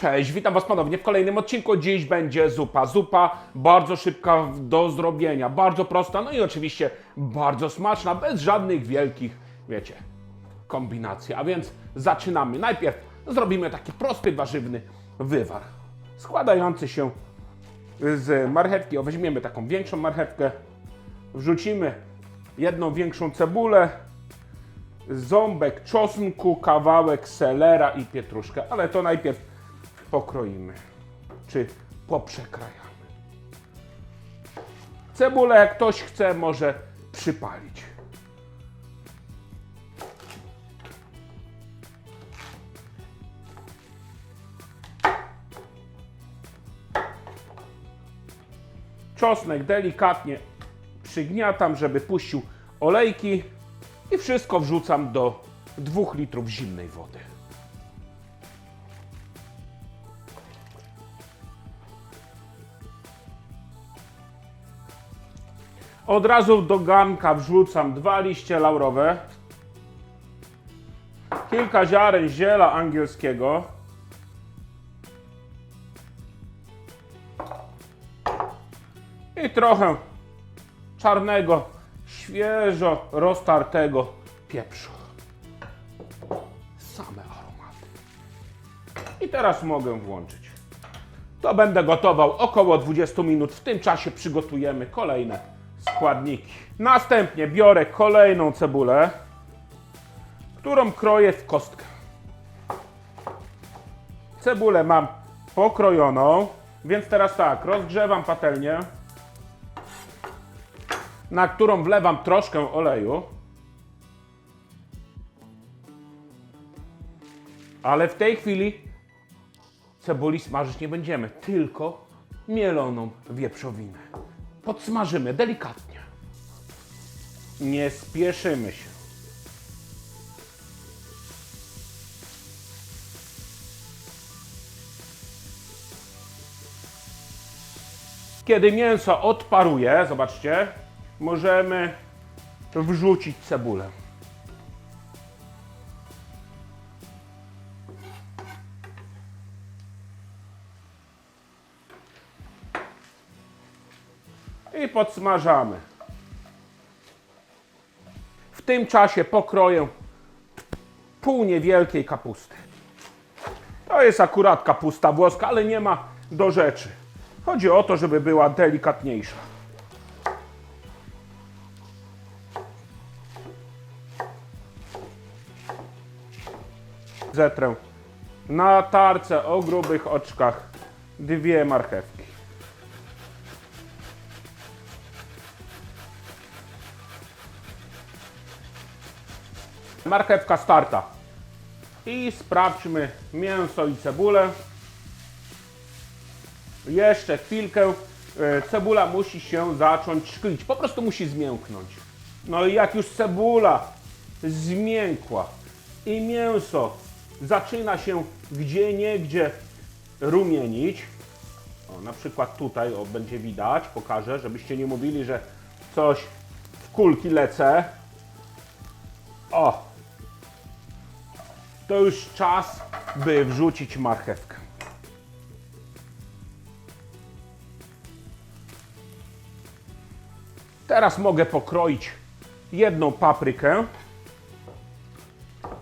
Cześć, witam Was ponownie w kolejnym odcinku. Dziś będzie zupa. Zupa bardzo szybka do zrobienia, bardzo prosta, no i oczywiście bardzo smaczna, bez żadnych wielkich, wiecie, kombinacji. A więc zaczynamy. Najpierw zrobimy taki prosty, warzywny wywar, składający się z marchewki. O, weźmiemy taką większą marchewkę, wrzucimy jedną większą cebulę, ząbek czosnku, kawałek selera i pietruszkę, ale to najpierw pokroimy, czy poprzekrajamy. Cebulę, jak ktoś chce, może przypalić. Czosnek delikatnie przygniatam, żeby puścił olejki i wszystko wrzucam do 2 litrów zimnej wody. Od razu do garnka wrzucam dwa liście laurowe, kilka ziaren ziela angielskiego, i trochę czarnego, świeżo roztartego pieprzu. Same aromaty. I teraz mogę włączyć. To będę gotował około 20 minut. W tym czasie przygotujemy kolejne składniki. Następnie biorę kolejną cebulę, którą kroję w kostkę. Cebulę mam pokrojoną, więc teraz tak, rozgrzewam patelnię, na którą wlewam troszkę oleju. Ale w tej chwili cebuli smażyć nie będziemy, tylko mieloną wieprzowinę. Podsmażymy delikatnie. Nie spieszymy się. Kiedy mięso odparuje, zobaczcie, możemy wrzucić cebulę. I podsmażamy. W tym czasie pokroję pół niewielkiej kapusty. To jest akurat kapusta włoska, ale nie ma do rzeczy. Chodzi o to, żeby była delikatniejsza. Zetrę na tarce o grubych oczkach dwie marchewki. Marchewka starta. I sprawdźmy mięso i cebulę. Jeszcze chwilkę. E, Cebula musi się zacząć szklić. Po prostu musi zmięknąć. No i jak już cebula zmiękła i mięso zaczyna się gdzie niegdzie rumienić, o, na przykład tutaj o, będzie widać, pokażę, żebyście nie mówili, że coś w kulki lecę. O, to już czas, by wrzucić marchewkę. Teraz mogę pokroić jedną paprykę.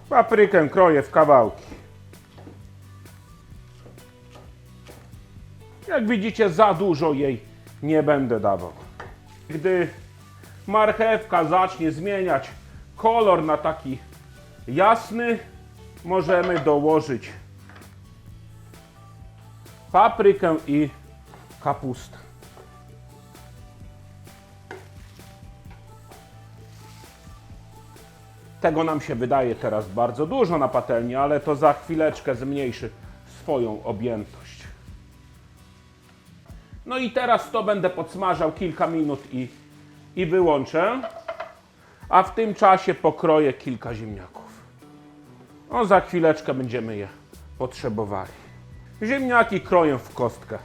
Paprykę kroję w kawałki. Jak widzicie, za dużo jej nie będę dawał. Gdy marchewka zacznie zmieniać kolor na taki jasny, możemy dołożyć paprykę i kapustę. Tego nam się wydaje teraz bardzo dużo na patelni, ale to za chwileczkę zmniejszy swoją objętość. No i teraz to będę podsmażał kilka minut i, i wyłączę. A w tym czasie pokroję kilka ziemniaków. No za chwileczkę będziemy je potrzebowali. Ziemniaki kroję w kostkę.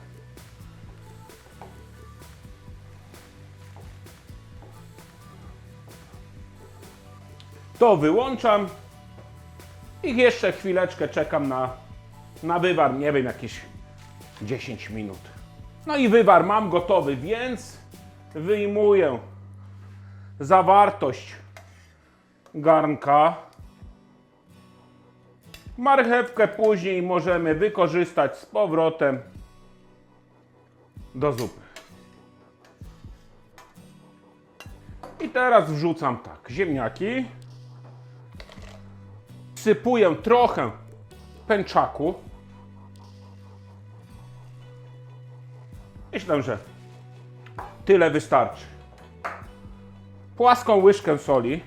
To wyłączam i jeszcze chwileczkę czekam na na wywar, nie wiem, jakieś 10 minut. No i wywar mam gotowy, więc wyjmuję zawartość garnka. Marchewkę później możemy wykorzystać z powrotem do zupy. I teraz wrzucam tak, ziemniaki. Sypuję trochę pęczaku. Myślę, że tyle wystarczy. Płaską łyżkę soli.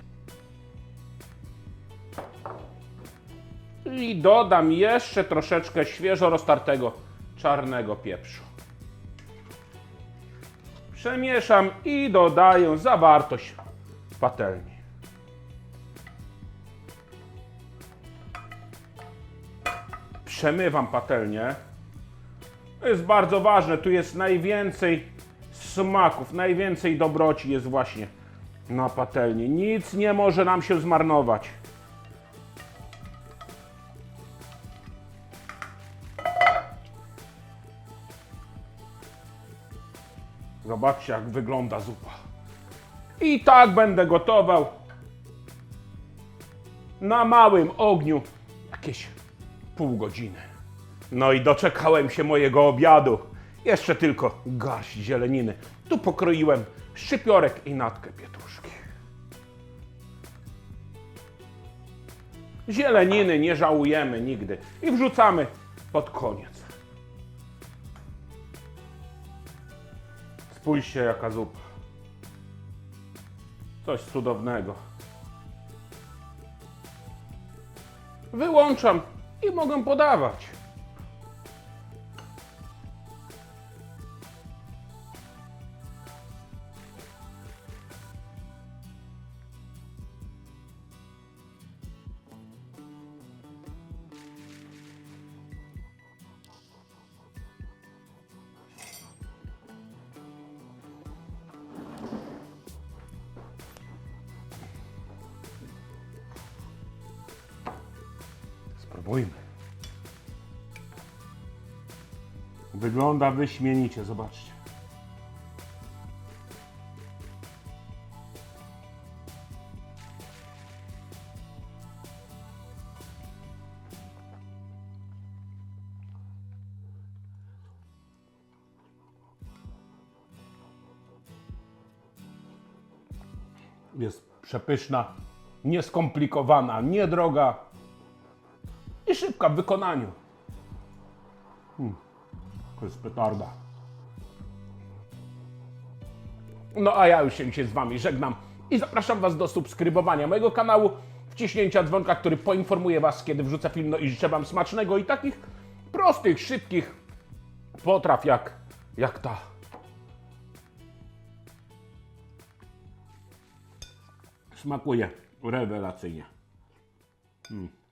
I dodam jeszcze troszeczkę świeżo roztartego czarnego pieprzu. Przemieszam i dodaję zawartość patelni. Przemywam patelnię. To jest bardzo ważne. Tu jest najwięcej smaków, najwięcej dobroci jest właśnie na patelni. Nic nie może nam się zmarnować. Zobaczcie, jak wygląda zupa. I tak będę gotował na małym ogniu jakieś pół godziny. No i doczekałem się mojego obiadu. Jeszcze tylko garść zieleniny. Tu pokroiłem szczypiorek i natkę pietruszki. Zieleniny nie żałujemy nigdy i wrzucamy pod koniec. Spójrzcie jaka zupa. Coś cudownego. Wyłączam i mogę podawać. Spróbujmy. Wygląda wyśmienicie, zobaczcie. Jest przepyszna, nieskomplikowana, niedroga, i szybka w wykonaniu. Hmm. To jest petarda. No a ja już się z Wami żegnam i zapraszam Was do subskrybowania mojego kanału, wciśnięcia dzwonka, który poinformuje Was, kiedy wrzucę film, no i życzę Wam smacznego i takich prostych, szybkich potraw jak, jak ta. Smakuje rewelacyjnie. Mm.